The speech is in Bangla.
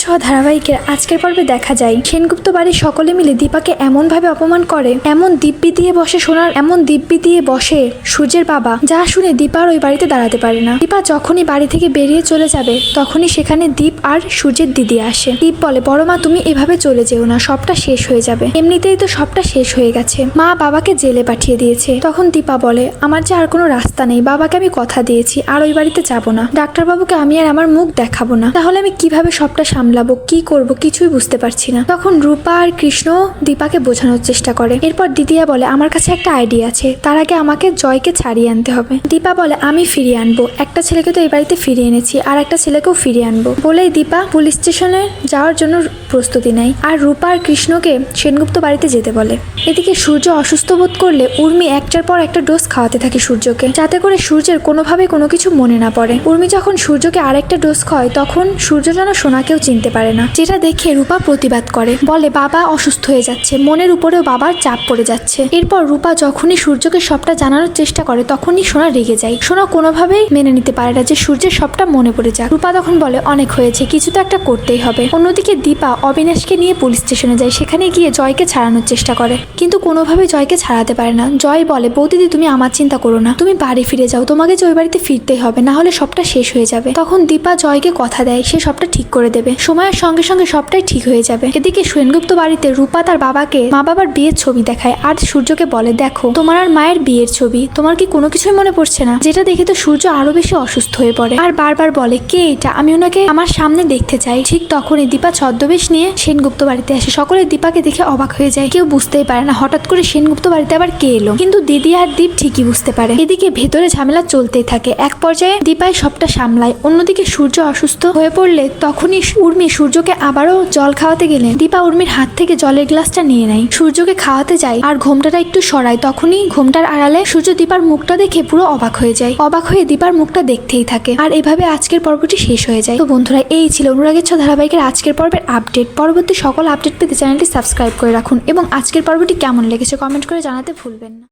ছোঁয়া ধারাবাহিকের আজকের পর্বে দেখা যায়। সেনগুপ্ত বাড়ির সকলে মিলে দীপাকে এমনভাবে অপমান করে, এমন দিব্যি দিয়ে বসে সোনার, এমন দিব্যি দিয়ে বসে সূর্যের বাবা, যা শুনে দীপা ওই বাড়িতে দাঁড়াতে পারে না। দীপা যখনই বাড়ি থেকে বেরিয়ে চলে যাবে, তখনই সেখানে দীপ আর সূর্যের দিদি আসে। দীপ বলে, বড় মা, তুমি এভাবে চলে যেও না, সবটা শেষ হয়ে যাবে। এমনিতেই তো সবটা শেষ হয়ে গেছে। মা বাবাকে জেলে পাঠিয়ে দিয়েছে। তখন দীপা বলে, আমার যে আর কোনো রাস্তা নেই, বাবাকে আমি কথা দিয়েছি, আর ওই বাড়িতে যাব না। ডাক্তারবাবুকে আমি আর আমার মুখ দেখাবো না। তাহলে আমি কীভাবে সবটা সামলাবো, কি করব কিছুই বুঝতে পারছি না। তখন রূপা আর কৃষ্ণ দীপাকে বোঝানোর চেষ্টা করে। এরপর দিদিয়া বলে, আমার কাছে একটা আইডিয়া আছে। তার আগে আমাকে জয়কে ছাড়িয়ে আনতে হবে। দীপা বলে, আমি ফিরিয়ে আনব। একটা ছেলেকে তো এই বাড়িতে ফিরিয়ে এনেছি, আর একটা ছেলেকেও ফিরিয়ে আনব। বলেই দীপা পুলিশ স্টেশনে যাওয়ার জন্য প্রস্তুতি নেয়। আর রূপা আর কৃষ্ণকে সেনগুপ্ত বাড়িতে যেতে বলে। এদিকে সূর্য অসুস্থ বোধ করলে উর্মি একটার পর একটা ডোজ খাওয়াতে থাকে সূর্যকে। যাতে করে সূর্যের কোনোভাবে কোনো কিছু মনে না পড়ে। উর্মি যখন সূর্যকে আরেকটা ডোজ খাওয়ায়, তখন সূর্য যেন সোনাকেও চিনতে পারে না। যেটা দেখে রূপা প্রতিবাদ করে। বলে, বাবা অসুস্থ হয়ে যাচ্ছে। মনের উপরেও বাবার চাপ পড়ে যাচ্ছে। এরপর রূপা যখনই সূর্যকে সবটা জানানোর চেষ্টা করে, তখনই সোনা রেগে যায়। সোনা কোনোভাবেই মেনে নিতে পারে না যে সূর্যের সবটা মনে পড়ে যাক। রূপা তখন বলে, অনেক হয়েছে, কিছু তো একটা করতেই হবে। অন্যদিকে দীপা অবিনাশকে নিয়ে পুলিশ স্টেশনে যায়। সেখানে গিয়ে জয়কে ছাড়ানোর চেষ্টা করে। কিন্তু কোনোভাবে জয়কে ছাড়াতে পারে না। জয় বলে, বৌদিদি, তুমি আমার চিন্তা করো না। তুমি বাড়ি ফিরে যাও। তোমাকে যে ওই বাড়িতে ফিরতেই হবে, না হলে সবটা শেষ হয়ে যাবে। তখন দীপা জয়কে কথা দেয়। সে সবটা ঠিক করে দেবে। সময়ের সঙ্গে সঙ্গে সবটাই ঠিক হয়ে যাবে। এদিকে সেনগুপ্ত বাড়িতে রূপা তার বাবাকে মা বাবার বিয়ের ছবি দেখায় আর সূর্যকে বলে, দেখো, তোমার আর মায়ের বিয়ের ছবি, তোমার কি কোনো কিছুই মনে পড়ছে না? যেটা দেখে তো সূর্য আরও বেশি অসুস্থ হয়ে পড়ে আর বারবার বলে, কে এটা? আমি ওনাকে আমার সামনে দেখতে চাই। ঠিক তখনই দীপা ছদ্মবেশ নিয়ে সেনগুপ্ত বাড়িতে আসে। সকলে দীপাকে দেখে অবাক হয়ে যায়। কেউ বুঝতেই পারে না হঠাৎ করে সেনগুপ্ত বাড়িতে আবার কে এলো। কিন্তু দিদি আর দীপ ঠিকই বুঝতে পারে। এদিকে ভেতরে ঝামেলা চলতেই থাকে। এক পর্যায়ে দীপাই সবটা সামলায়। অন্যদিকে সূর্য অসুস্থ হয়ে পড়লে তখনই উর্মি সূর্যকে আবারও জল খাওয়াতে গেলে দীপা উর্মির হাত থেকে জলের গ্লাসটা নিয়ে নেয়। সূর্যকে খাওয়াতে যায় আর ঘোমটাটা একটু সরায়। তখনই ঘোমটার আড়ালে সূর্য দীপার মুখটা দেখে পুরো অবাক হয়ে যায়। অবাক হয়ে দীপার মুখটা দেখতেই থাকে। আর এভাবে আজকের পর্বটি শেষ হয়ে যায়। তো বন্ধুরা, এই ছিল অনুরাগের ছ ধারাবাহিকের আজকের পর্বের আপডেট। পরবর্তী সকল আপডেট পেতে চ্যানেলটি সাবস্ক্রাইব করে রাখুন এবং আজকের পর্বটি কেমন লেগেছে কমেন্ট করে জানাতে ভুলবেন না।